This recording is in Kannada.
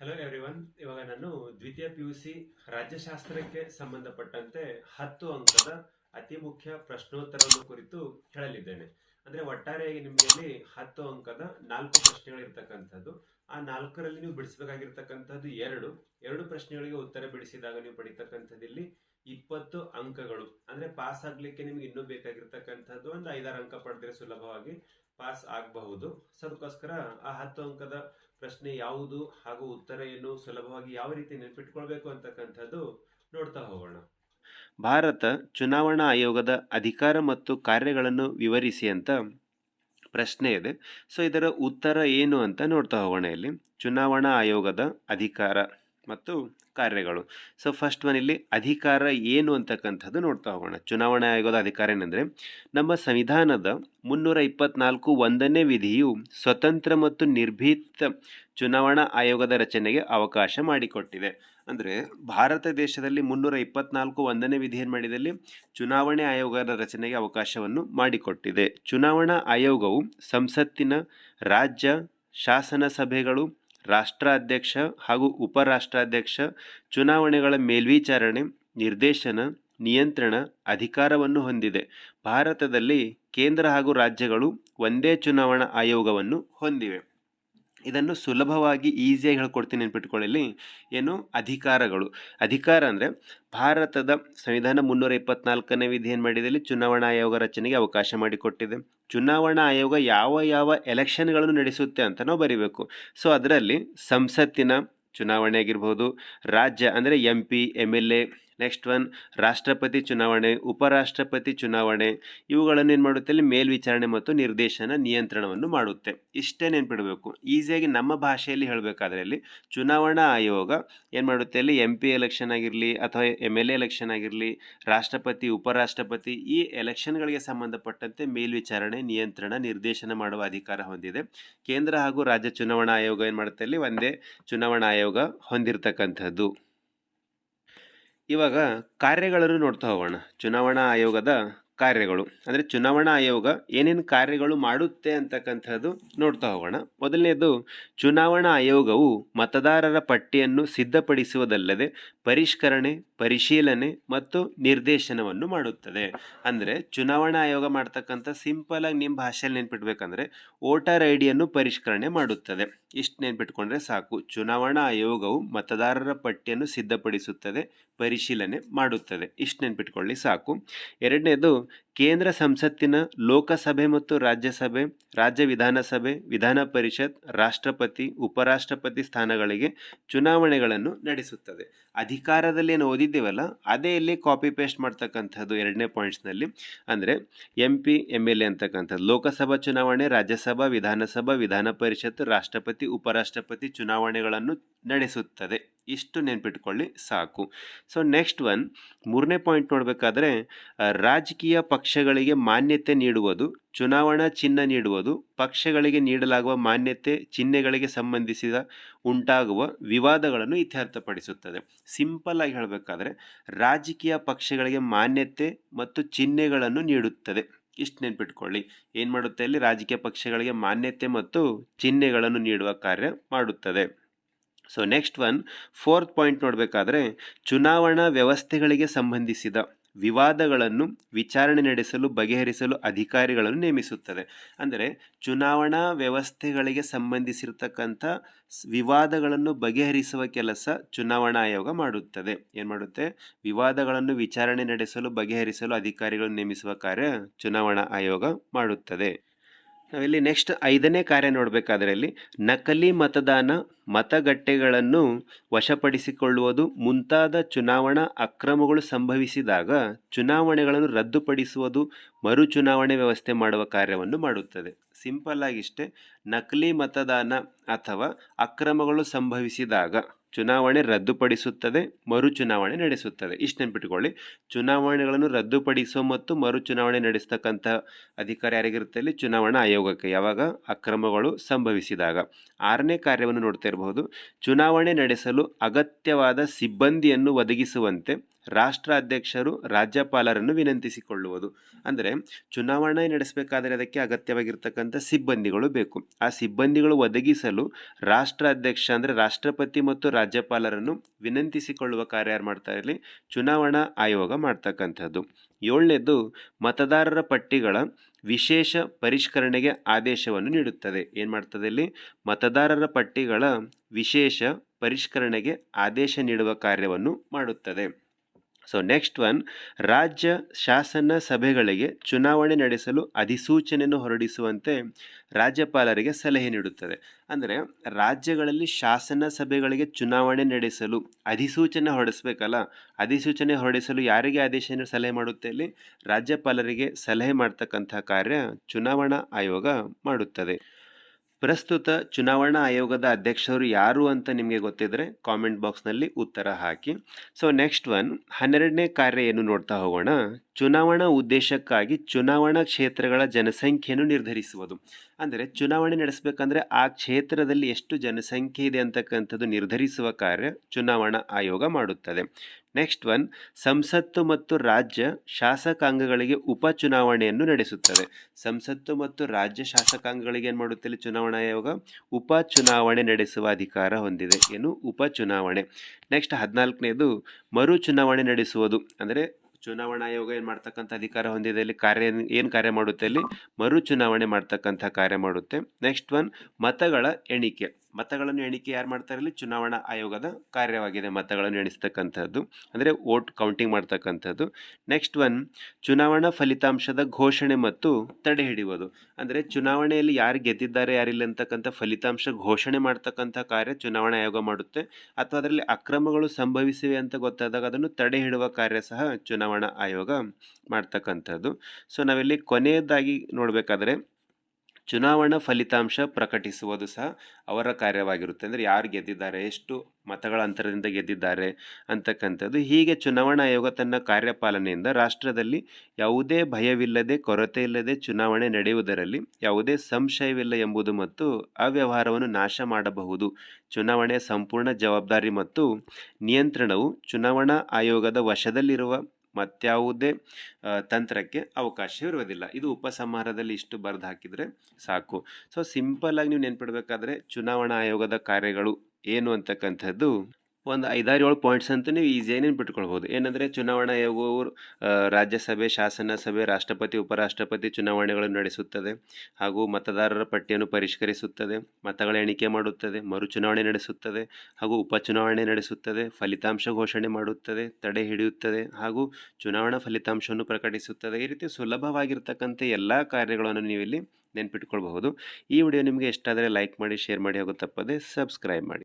ಹಲೋ ಎವ್ರಿವನ್ ಇವಾಗ ನಾನು ದ್ವಿತೀಯ ಪಿ ಯು ಸಿ ರಾಜ್ಯಶಾಸ್ತ್ರಕ್ಕೆ ಸಂಬಂಧಪಟ್ಟಂತೆ ಹತ್ತು ಅಂಕದ ಅತಿ ಮುಖ್ಯ ಪ್ರಶ್ನೋತ್ತರವನ್ನು ಕುರಿತು ಹೇಳಲಿದ್ದೇನೆ ಅಂದ್ರೆ ಒಟ್ಟಾರೆಯಾಗಿ ನಿಮಗೆ ಹತ್ತು ಅಂಕದ ನಾಲ್ಕು ಪ್ರಶ್ನೆಗಳು ಇರ್ತಕ್ಕಂಥದ್ದು ಆ ನಾಲ್ಕರಲ್ಲಿ ನೀವು ಬಿಡಿಸಬೇಕಾಗಿರ್ತಕ್ಕಂಥದ್ದು ಎರಡು. ಎರಡು ಪ್ರಶ್ನೆಗಳಿಗೆ ಉತ್ತರ ಬಿಡಿಸಿದಾಗ ನೀವು ಪಡಿತಕ್ಕಂಥದ್ದು ಇಲ್ಲಿ ಇಪ್ಪತ್ತು ಅಂಕಗಳು. ಅಂದ್ರೆ ಪಾಸ್ ಆಗ್ಲಿಕ್ಕೆ ನಿಮ್ಗೆ ಇನ್ನೂ ಬೇಕಾಗಿರ್ತಕ್ಕಂಥದ್ದು ಒಂದು ಐದಾರು ಅಂಕ ಪಡೆದ್ರೆ ಸುಲಭವಾಗಿ ಪಾಸ್ ಆಗಬಹುದು. ಸೊ ಅದಕ್ಕೋಸ್ಕರ ಆ ಹತ್ತು ಅಂಕದ ಪ್ರಶ್ನೆ ಯಾವುದು ಹಾಗೂ ಉತ್ತರ ಏನು ಸುಲಭವಾಗಿ ಯಾವ ರೀತಿ ನೆನಪಿಟ್ಕೊಳ್ಬೇಕು ಅಂತಕ್ಕಂಥದ್ದು ನೋಡ್ತಾ ಹೋಗೋಣ. ಭಾರತ ಚುನಾವಣಾ ಆಯೋಗದ ಅಧಿಕಾರ ಮತ್ತು ಕಾರ್ಯಗಳನ್ನು ವಿವರಿಸಿ ಅಂತ ಪ್ರಶ್ನೆ ಇದೆ. ಸೊ, ಇದರ ಉತ್ತರ ಏನು ಅಂತ ನೋಡ್ತಾ ಹೋಗೋಣ ಇಲ್ಲಿ. ಚುನಾವಣಾ ಆಯೋಗದ ಅಧಿಕಾರ. ಮತ್ತು ಕಾರ್ಯಗಳು. ಸೊ ಫಸ್ಟ್ ಒನ್ ಇಲ್ಲಿ ಅಧಿಕಾರ ಏನು ಅಂತಕ್ಕಂಥದ್ದು ನೋಡ್ತಾ ಹೋಗೋಣ. ಚುನಾವಣಾ ಆಯೋಗದ ಅಧಿಕಾರ ಏನಂದರೆ, ನಮ್ಮ ಸಂವಿಧಾನದ ಮುನ್ನೂರ ಇಪ್ಪತ್ನಾಲ್ಕು ಒಂದನೇ ವಿಧಿಯು ಸ್ವತಂತ್ರ ಮತ್ತು ನಿರ್ಭೀತ ಚುನಾವಣಾ ಆಯೋಗದ ರಚನೆಗೆ ಅವಕಾಶ ಮಾಡಿಕೊಟ್ಟಿದೆ. ಅಂದರೆ, ಭಾರತ ದೇಶದಲ್ಲಿ ಮುನ್ನೂರ ಇಪ್ಪತ್ನಾಲ್ಕು ಒಂದನೇ ವಿಧಿ ಏನು ಮಾಡಿದಲ್ಲಿ ಚುನಾವಣೆ ಆಯೋಗದ ರಚನೆಗೆ ಅವಕಾಶವನ್ನು ಮಾಡಿಕೊಟ್ಟಿದೆ. ಚುನಾವಣಾ ಆಯೋಗವು ಸಂಸತ್ತಿನ ರಾಜ್ಯ ಶಾಸನ ಸಭೆಗಳು ರಾಷ್ಟ್ರಾಧ್ಯಕ್ಷ ಹಾಗೂ ಉಪರಾಷ್ಟ್ರಾಧ್ಯಕ್ಷ ಚುನಾವಣೆಗಳ ಮೇಲ್ವಿಚಾರಣೆ, ನಿರ್ದೇಶನ, ನಿಯಂತ್ರಣ, ಅಧಿಕಾರವನ್ನು ಹೊಂದಿದೆ. ಭಾರತದಲ್ಲಿ ಕೇಂದ್ರ ಹಾಗೂ ರಾಜ್ಯಗಳು ಒಂದೇ ಚುನಾವಣಾ ಆಯೋಗವನ್ನು ಹೊಂದಿವೆ. ಇದನ್ನು ಸುಲಭವಾಗಿ ಈಸಿಯಾಗಿ ಹೇಳ್ಕೊಡ್ತೀನಿ ನೆನ್ಪಿಟ್ಕೊಳ್ಳಿ ಏನು? ಅಧಿಕಾರಗಳು. ಅಧಿಕಾರ ಅಂದರೆ ಭಾರತದ ಸಂವಿಧಾನ ಮುನ್ನೂರ ಇಪ್ಪತ್ನಾಲ್ಕನೇ ವಿಧಿ ಏನು ಮಾಡಿದೆ? ಇಲ್ಲಿ ಚುನಾವಣಾ ಆಯೋಗ ರಚನೆಗೆ ಅವಕಾಶ ಮಾಡಿಕೊಟ್ಟಿದೆ. ಚುನಾವಣಾ ಆಯೋಗ ಯಾವ ಯಾವ ಎಲೆಕ್ಷನ್ಗಳನ್ನು ನಡೆಸುತ್ತೆ ಅಂತ ನಾವು ಬರಿಬೇಕು. ಸೊ, ಅದರಲ್ಲಿ ಸಂಸತ್ತಿನ ಚುನಾವಣೆ ಆಗಿರ್ಬೋದು, ರಾಜ್ಯ ಅಂದರೆ M P M L A next one ರಾಷ್ಟ್ರಪತಿ ಚುನಾವಣೆ, ಉಪರಾಷ್ಟ್ರಪತಿ ಚುನಾವಣೆ. ಇವುಗಳನ್ನು ಏನು ಮಾಡುತ್ತೆ? ಅಲ್ಲಿ ಮೇಲ್ವಿಚಾರಣೆ ಮತ್ತು ನಿರ್ದೇಶನ ನಿಯಂತ್ರಣವನ್ನು ಮಾಡುತ್ತೆ. ಇಷ್ಟೇ ನೆನ್ಪಿಡಬೇಕು. ಈಸಿಯಾಗಿ ನಮ್ಮ ಭಾಷೆಯಲ್ಲಿ ಹೇಳಬೇಕಾದ್ರೆ ಅಲ್ಲಿ ಚುನಾವಣಾ ಆಯೋಗ ಏನು ಮಾಡುತ್ತೆ? ಅಲ್ಲಿ ಎಂ ಪಿ ಎಲೆಕ್ಷನ್ ಆಗಿರಲಿ ಅಥವಾ ಎಂ ಎಲ್ ಎ ಎಲೆಕ್ಷನ್ ಆಗಿರಲಿ, ರಾಷ್ಟ್ರಪತಿ, ಉಪರಾಷ್ಟ್ರಪತಿ ಈ ಎಲೆಕ್ಷನ್ಗಳಿಗೆ ಸಂಬಂಧಪಟ್ಟಂತೆ ಮೇಲ್ವಿಚಾರಣೆ, ನಿಯಂತ್ರಣ, ನಿರ್ದೇಶನ ಮಾಡುವ ಅಧಿಕಾರ ಹೊಂದಿದೆ. ಕೇಂದ್ರ ಹಾಗೂ ರಾಜ್ಯ ಚುನಾವಣಾ ಆಯೋಗ ಏನು ಮಾಡುತ್ತೆ ಅಲ್ಲಿ? ಒಂದೇ ಚುನಾವಣಾ ಆಯೋಗ ಹೊಂದಿರತಕ್ಕಂಥದ್ದು. ಇವಾಗ ಕಾರ್ಯಗಳನ್ನು ನೋಡ್ತಾ ಹೋಗೋಣ. ಚುನಾವಣಾ ಆಯೋಗದ ಕಾರ್ಯಗಳು. ಅಂದರೆ ಚುನಾವಣಾ ಆಯೋಗ ಏನೇನು ಕಾರ್ಯಗಳು ಮಾಡುತ್ತೆ ಅಂತಕ್ಕಂಥದ್ದು ನೋಡ್ತಾ ಹೋಗೋಣ. ಮೊದಲನೇದು, ಚುನಾವಣಾ ಆಯೋಗವು ಮತದಾರರ ಪಟ್ಟಿಯನ್ನು ಸಿದ್ಧಪಡಿಸುವುದಲ್ಲದೆ ಪರಿಷ್ಕರಣೆ, ಪರಿಶೀಲನೆ ಮತ್ತು ನಿರ್ದೇಶನವನ್ನು ಮಾಡುತ್ತದೆ. ಅಂದರೆ ಚುನಾವಣಾ ಆಯೋಗ ಮಾಡ್ತಕ್ಕಂಥ ಸಿಂಪಲ್ ಆಗಿ ನಿಮ್ಮ ಭಾಷೆಯಲ್ಲಿ ನೆನ್ಪಿಡ್ಬೇಕಂದ್ರೆ ವೋಟರ್ ಐ ಡಿಯನ್ನು ಪರಿಷ್ಕರಣೆ ಮಾಡುತ್ತದೆ. ಇಷ್ಟು ನೆನ್ಪಿಟ್ಕೊಂಡ್ರೆ ಸಾಕು. ಚುನಾವಣಾ ಆಯೋಗವು ಮತದಾರರ ಪಟ್ಟಿಯನ್ನು ಸಿದ್ಧಪಡಿಸುತ್ತದೆ, ಪರಿಶೀಲನೆ ಮಾಡುತ್ತದೆ. ಇಷ್ಟು ನೆನ್ಪಿಟ್ಕೊಳ್ಳಿ ಸಾಕು. ಎರಡನೇದು ಕೇಂದ್ರ ಸಂಸತ್ತಿನ ಲೋಕಸಭೆ ಮತ್ತು ರಾಜ್ಯಸಭೆ, ರಾಜ್ಯ ವಿಧಾನಸಭೆ, ವಿಧಾನ ಪರಿಷತ್, ರಾಷ್ಟ್ರಪತಿ, ಉಪರಾಷ್ಟ್ರಪತಿ ಸ್ಥಾನಗಳಿಗೆ ಚುನಾವಣೆಗಳನ್ನು ನಡೆಸುತ್ತದೆ. ಅಧಿಕಾರದಲ್ಲಿ ಏನು ಓದಿದ್ದೇವಲ್ಲ, ಅದೇ ಇಲ್ಲಿ ಕಾಪಿ ಪೇಸ್ಟ್ ಮಾಡ್ತಕ್ಕಂಥದ್ದು ಎರಡನೇ ಪಾಯಿಂಟ್ಸ್ನಲ್ಲಿ ಅಂದರೆ M P M L A ಅಂತಕ್ಕಂಥದ್ದು. ಲೋಕಸಭಾ ಚುನಾವಣೆ, ರಾಜ್ಯಸಭಾ, ವಿಧಾನಸಭಾ, ವಿಧಾನ ಪರಿಷತ್, ರಾಷ್ಟ್ರಪತಿ, ಉಪರಾಷ್ಟ್ರಪತಿ ಚುನಾವಣೆಗಳನ್ನು ನಡೆಸುತ್ತದೆ. ಇಷ್ಟು ನೆನ್ಪಿಟ್ಕೊಳ್ಳಿ, ಸಾಕು. ಸೊ ನೆಕ್ಸ್ಟ್ ಒನ್ ಮೂರನೇ ಪಾಯಿಂಟ್ ನೋಡಬೇಕಾದ್ರೆ ರಾಜಕೀಯ ಪಕ್ಷಗಳಿಗೆ ಮಾನ್ಯತೆ ನೀಡುವುದು, ಚುನಾವಣಾ ಚಿಹ್ನ ನೀಡುವುದು, ಪಕ್ಷಗಳಿಗೆ ನೀಡಲಾಗುವ ಮಾನ್ಯತೆ, ಚಿಹ್ನೆಗಳಿಗೆ ಸಂಬಂಧಿಸಿದ ಉಂಟಾಗುವ ವಿವಾದಗಳನ್ನು ಇತ್ಯರ್ಥಪಡಿಸುತ್ತದೆ. ಸಿಂಪಲ್ ಆಗಿ ಹೇಳಬೇಕಾದ್ರೆ, ರಾಜಕೀಯ ಪಕ್ಷಗಳಿಗೆ ಮಾನ್ಯತೆ ಮತ್ತು ಚಿಹ್ನೆಗಳನ್ನು ನೀಡುತ್ತದೆ. ಇಷ್ಟು ನೆನ್ಪಿಟ್ಕೊಳ್ಳಿ. ಏನು ಮಾಡುತ್ತೆ ಇಲ್ಲಿ ರಾಜಕೀಯ ಪಕ್ಷಗಳಿಗೆ ಮಾನ್ಯತೆ ಮತ್ತು ಚಿಹ್ನೆಗಳನ್ನು ನೀಡುವ ಕಾರ್ಯ ಮಾಡುತ್ತದೆ. So next one fourth point ನೋಡಬೇಕಾದ್ರೆ ಚುನಾವಣಾ ವ್ಯವಸ್ಥೆಗಳಿಗೆ ಸಂಬಂಧಿಸಿದ ವಿವಾದಗಳನ್ನು ವಿಚಾರಣೆ ನಡೆಸಲು, ಬಗೆಹರಿಸಲು ಅಧಿಕಾರಿಗಳನ್ನು ನೇಮಿಸುತ್ತದೆ. ಅಂದರೆ ಚುನಾವಣಾ ವ್ಯವಸ್ಥೆಗಳಿಗೆ ಸಂಬಂಧಿಸಿರ್ತಕ್ಕಂಥ ವಿವಾದಗಳನ್ನು ಬಗೆಹರಿಸುವ ಕೆಲಸ ಚುನಾವಣಾ ಆಯೋಗ ಮಾಡುತ್ತದೆ. ಏನು ಮಾಡುತ್ತೆ? ವಿವಾದಗಳನ್ನು ವಿಚಾರಣೆ ನಡೆಸಲು, ಬಗೆಹರಿಸಲು ಅಧಿಕಾರಿಗಳನ್ನು ನೇಮಿಸುವ ಕಾರ್ಯ ಚುನಾವಣಾ ಆಯೋಗ ಮಾಡುತ್ತದೆ. ನಾವಿಲ್ಲಿ ನೆಕ್ಸ್ಟ್ ಐದನೇ ಕಾರ್ಯ ನೋಡಬೇಕಾದ್ರೆ ಇಲ್ಲಿ ನಕಲಿ ಮತದಾನ ಮತಗಟ್ಟೆಗಳನ್ನು ವಶಪಡಿಸಿಕೊಳ್ಳುವುದು ಮುಂತಾದ ಚುನಾವಣಾ ಅಕ್ರಮಗಳು ಸಂಭವಿಸಿದಾಗ ಚುನಾವಣೆಗಳನ್ನು ರದ್ದುಪಡಿಸುವುದು ಮರು ಚುನಾವಣೆ ವ್ಯವಸ್ಥೆ ಮಾಡುವ ಕಾರ್ಯವನ್ನು ಮಾಡುತ್ತದೆ. ಸಿಂಪಲ್ ಆಗಿಷ್ಟೇ ನಕಲಿ ಮತದಾನ ಅಥವಾ ಅಕ್ರಮಗಳು ಸಂಭವಿಸಿದಾಗ ಚುನಾವಣೆ ರದ್ದುಪಡಿಸುತ್ತದೆ, ಮರು ಚುನಾವಣೆ ನಡೆಸುತ್ತದೆ. ಇಷ್ಟು ನೆನ್ಪಿಟ್ಕೊಳ್ಳಿ. ಚುನಾವಣೆಗಳನ್ನು ರದ್ದುಪಡಿಸೋ ಮತ್ತು ಮರು ಚುನಾವಣೆ ನಡೆಸ್ತಕ್ಕಂಥ ಅಧಿಕಾರ ಯಾರಿಗಿರುತ್ತೆ ಇಲ್ಲಿ ಚುನಾವಣಾ ಆಯೋಗಕ್ಕೆ. ಯಾವಾಗ? ಅಕ್ರಮಗಳು ಸಂಭವಿಸಿದಾಗ. ಆರನೇ ಕಾರ್ಯವನ್ನು ನೋಡ್ತಾ ಇರಬಹುದು. ಚುನಾವಣೆ ನಡೆಸಲು ಅಗತ್ಯವಾದ ಸಿಬ್ಬಂದಿಯನ್ನು ಒದಗಿಸುವಂತೆ ರಾಷ್ಟ್ರಾಧ್ಯಕ್ಷರು, ರಾಜ್ಯಪಾಲರನ್ನು ವಿನಂತಿಸಿಕೊಳ್ಳುವುದು. ಅಂದರೆ ಚುನಾವಣೆ ನಡೆಸಬೇಕಾದರೆ ಅದಕ್ಕೆ ಅಗತ್ಯವಾಗಿರ್ತಕ್ಕಂಥ ಸಿಬ್ಬಂದಿಗಳು ಬೇಕು. ಆ ಸಿಬ್ಬಂದಿಗಳು ಒದಗಿಸಲು ರಾಷ್ಟ್ರಾಧ್ಯಕ್ಷ ಅಂದರೆ ರಾಷ್ಟ್ರಪತಿ ಮತ್ತು ರಾಜ್ಯಪಾಲರನ್ನು ವಿನಂತಿಸಿಕೊಳ್ಳುವ ಕಾರ್ಯ ಯಾರು ಮಾಡ್ತಾ ಇರಲಿ? ಚುನಾವಣಾ ಆಯೋಗ ಮಾಡ್ತಕ್ಕಂಥದ್ದು. ಏಳನೇದು ಮತದಾರರ ಪಟ್ಟಿಗಳ ವಿಶೇಷ ಪರಿಷ್ಕರಣೆಗೆ ಆದೇಶವನ್ನು ನೀಡುತ್ತದೆ. ಏನು ಮಾಡ್ತದೆ ಇಲ್ಲಿ? ಮತದಾರರ ಪಟ್ಟಿಗಳ ವಿಶೇಷ ಪರಿಷ್ಕರಣೆಗೆ ಆದೇಶ ನೀಡುವ ಕಾರ್ಯವನ್ನು ಮಾಡುತ್ತದೆ. ಸೊ ನೆಕ್ಸ್ಟ್ ಒನ್ ರಾಜ್ಯ ಶಾಸನ ಸಭೆಗಳಿಗೆ ಚುನಾವಣೆ ನಡೆಸಲು ಅಧಿಸೂಚನೆಯನ್ನು ಹೊರಡಿಸುವಂತೆ ರಾಜ್ಯಪಾಲರಿಗೆ ಸಲಹೆ ನೀಡುತ್ತದೆ. ಅಂದರೆ ರಾಜ್ಯಗಳಲ್ಲಿ ಶಾಸನ ಸಭೆಗಳಿಗೆ ಚುನಾವಣೆ ನಡೆಸಲು ಅಧಿಸೂಚನೆ ಹೊರಡಿಸ್ಬೇಕಲ್ಲ, ಅಧಿಸೂಚನೆ ಹೊರಡಿಸಲು ಯಾರಿಗೆ ಆದೇಶ ಸಲಹೆ ಮಾಡುತ್ತೆ ಇಲ್ಲಿ ರಾಜ್ಯಪಾಲರಿಗೆ ಸಲಹೆ ಮಾಡ್ತಕ್ಕಂಥ ಕಾರ್ಯ ಚುನಾವಣಾ ಆಯೋಗ ಮಾಡುತ್ತದೆ. ಪ್ರಸ್ತುತ ಚುನಾವಣಾ ಆಯೋಗದ ಅಧ್ಯಕ್ಷರು ಯಾರು ಅಂತ ನಿಮಗೆ ಗೊತ್ತಿದ್ರೆ ಕಾಮೆಂಟ್ ಬಾಕ್ಸ್ನಲ್ಲಿ ಉತ್ತರ ಹಾಕಿ. ಸೊ ನೆಕ್ಸ್ಟ್ ಒನ್ ಹನ್ನೆರಡನೇ ಕಾರ್ಯ ಏನು ನೋಡ್ತಾ ಹೋಗೋಣ? ಚುನಾವಣಾ ಉದ್ದೇಶಕ್ಕಾಗಿ ಚುನಾವಣಾ ಕ್ಷೇತ್ರಗಳ ಜನಸಂಖ್ಯೆಯನ್ನು ನಿರ್ಧರಿಸುವುದು. ಅಂದರೆ ಚುನಾವಣೆ ನಡೆಸಬೇಕಂದ್ರೆ ಆ ಕ್ಷೇತ್ರದಲ್ಲಿ ಎಷ್ಟು ಜನಸಂಖ್ಯೆ ಇದೆ ಅಂತಕ್ಕಂಥದ್ದು ನಿರ್ಧರಿಸುವ ಕಾರ್ಯ ಚುನಾವಣಾ ಆಯೋಗ ಮಾಡುತ್ತದೆ. ನೆಕ್ಸ್ಟ್ ಒನ್ ಸಂಸತ್ತು ಮತ್ತು ರಾಜ್ಯ ಶಾಸಕಾಂಗಗಳಿಗೆ ಉಪಚುನಾವಣೆಯನ್ನು ನಡೆಸುತ್ತದೆ. ಸಂಸತ್ತು ಮತ್ತು ರಾಜ್ಯ ಶಾಸಕಾಂಗಗಳಿಗೆ ಏನು ಮಾಡುತ್ತೆ ಚುನಾವಣಾ ಆಯೋಗ? ಉಪಚುನಾವಣೆ ನಡೆಸುವ ಅಧಿಕಾರ ಹೊಂದಿದೆ. ಏನು? ಉಪಚುನಾವಣೆ ನೆಕ್ಸ್ಟ್ ಹದಿನಾಲ್ಕನೇದು ಮರು ಚುನಾವಣೆ ನಡೆಸುವುದು. ಅಂದರೆ ಚುನಾವಣಾ ಆಯೋಗ ಏನು ಮಾಡ್ತಕ್ಕಂಥ ಅಧಿಕಾರ ಹೊಂದಿದೆ, ಇಲ್ಲಿ ಕಾರ್ಯ ಏನು ಕಾರ್ಯ ಮಾಡುತ್ತೆ, ಇಲ್ಲಿ ಮರು ಚುನಾವಣೆ ಮಾಡ್ತಕ್ಕಂಥ ಕಾರ್ಯ ಮಾಡುತ್ತೆ. ನೆಕ್ಸ್ಟ್ ಒನ್ ಮತಗಳ ಎಣಿಕೆ. ಮತಗಳನ್ನು ಎಣಿಕೆ ಯಾರು ಮಾಡ್ತಾರೆ ಇಲ್ಲಿ ಚುನಾವಣಾ ಆಯೋಗದ ಕಾರ್ಯವಾಗಿದೆ ಮತಗಳನ್ನು ಎಣಿಸ್ತಕ್ಕಂಥದ್ದು. ಅಂದರೆ ವೋಟ್ ಕೌಂಟಿಂಗ್ ಮಾಡ್ತಕ್ಕಂಥದ್ದು. ನೆಕ್ಸ್ಟ್ ಒನ್ ಚುನಾವಣಾ ಫಲಿತಾಂಶದ ಘೋಷಣೆ ಮತ್ತು ತಡೆ ಹಿಡಿಯುವುದು. ಅಂದರೆ ಚುನಾವಣೆಯಲ್ಲಿ ಯಾರು ಗೆದ್ದಿದ್ದಾರೆ, ಯಾರಿಲ್ಲ ಅಂತಕ್ಕಂಥ ಫಲಿತಾಂಶ ಘೋಷಣೆ ಮಾಡ್ತಕ್ಕಂಥ ಕಾರ್ಯ ಚುನಾವಣಾ ಆಯೋಗ ಮಾಡುತ್ತೆ. ಅಥವಾ ಅದರಲ್ಲಿ ಅಕ್ರಮಗಳು ಸಂಭವಿಸಿವೆ ಅಂತ ಗೊತ್ತಾದಾಗ ಅದನ್ನು ತಡೆ ಹಿಡುವ ಕಾರ್ಯ ಸಹ ಚುನಾವಣಾ ಆಯೋಗ ಮಾಡ್ತಕ್ಕಂಥದ್ದು. ಸೊ ನಾವಿಲ್ಲಿ ಕೊನೆಯದಾಗಿ ನೋಡಬೇಕಾದ್ರೆ ಚುನಾವಣಾ ಫಲಿತಾಂಶ ಪ್ರಕಟಿಸುವುದು ಸಹ ಅವರ ಕಾರ್ಯವಾಗಿರುತ್ತೆ. ಅಂದರೆ ಯಾರು ಗೆದ್ದಿದ್ದಾರೆ, ಎಷ್ಟು ಮತಗಳ ಅಂತರದಿಂದ ಗೆದ್ದಿದ್ದಾರೆ ಅಂತಕ್ಕಂಥದ್ದು. ಹೀಗೆ ಚುನಾವಣಾ ಆಯೋಗ ತನ್ನ ಕಾರ್ಯಪಾಲನೆಯಿಂದ ರಾಷ್ಟ್ರದಲ್ಲಿ ಯಾವುದೇ ಭಯವಿಲ್ಲದೆ, ಕೊರತೆ ಇಲ್ಲದೆ ಚುನಾವಣೆ ನಡೆಯುವುದರಲ್ಲಿ ಯಾವುದೇ ಸಂಶಯವಿಲ್ಲ ಎಂಬುದು ಮತ್ತು ಅವ್ಯವಹಾರವನ್ನು ನಾಶ ಮಾಡಬಹುದು. ಚುನಾವಣೆಯ ಸಂಪೂರ್ಣ ಜವಾಬ್ದಾರಿ ಮತ್ತು ನಿಯಂತ್ರಣವು ಚುನಾವಣಾ ಆಯೋಗದ ವಶದಲ್ಲಿರುವ ಮತ್ಯಾವುದೇ ತಂತ್ರಕ್ಕೆ ಅವಕಾಶ ಇರುವುದಿಲ್ಲ ಇದು ಉಪಸಂಹಾರದಲ್ಲಿ ಇಷ್ಟು ಬರೆದು ಹಾಕಿದರೆ ಸಾಕು. ಸೊ ಸಿಂಪಲ್ಲಾಗಿ ನೀವು ನೆನ್ಪಿಡ್ಬೇಕಾದ್ರೆ ಚುನಾವಣಾ ಆಯೋಗದ ಕಾರ್ಯಗಳು ಏನು ಅಂತಕ್ಕಂಥದ್ದು ಒಂದು ಐದಾರು ಏಳು ಪಾಯಿಂಟ್ಸ್ ಅಂತ ನೀವು ಈಸಿಯಾಗಿ ನೆನ್ಪಿಟ್ಕೊಳ್ಬೋದು ಏನಂದರೆ ಚುನಾವಣಾ ಆಯೋಗವು ರಾಜ್ಯಸಭೆ ಶಾಸನ ಸಭೆ ರಾಷ್ಟ್ರಪತಿ, ಉಪರಾಷ್ಟ್ರಪತಿ ಚುನಾವಣೆಗಳನ್ನು ನಡೆಸುತ್ತದೆ. ಹಾಗೂ ಮತದಾರರ ಪಟ್ಟಿಯನ್ನು ಪರಿಷ್ಕರಿಸುತ್ತದೆ. ಮತಗಳ ಎಣಿಕೆ ಮಾಡುತ್ತದೆ. ಮರು ಚುನಾವಣೆ ನಡೆಸುತ್ತದೆ. ಹಾಗೂ ಉಪಚುನಾವಣೆ ನಡೆಸುತ್ತದೆ. ಫಲಿತಾಂಶ ಘೋಷಣೆ ಮಾಡುತ್ತದೆ. ತಡೆ ಹಿಡಿಯುತ್ತದೆ. ಹಾಗೂ ಚುನಾವಣಾ ಫಲಿತಾಂಶವನ್ನು ಪ್ರಕಟಿಸುತ್ತದೆ. ಈ ರೀತಿ ಸುಲಭವಾಗಿರ್ತಕ್ಕಂಥ ಎಲ್ಲ ಕಾರ್ಯಗಳನ್ನು ನೀವು ಇಲ್ಲಿ ನೆನ್ಪಿಟ್ಕೊಳ್ಬಹುದು. ಈ ವಿಡಿಯೋ ನಿಮಗೆ ಇಷ್ಟ ಆದರೆ ಲೈಕ್ ಮಾಡಿ, ಶೇರ್ ಮಾಡಿ ಹಾಗೂ ತಪ್ಪದೆ ಸಬ್ಸ್ಕ್ರೈಬ್ ಮಾಡಿ.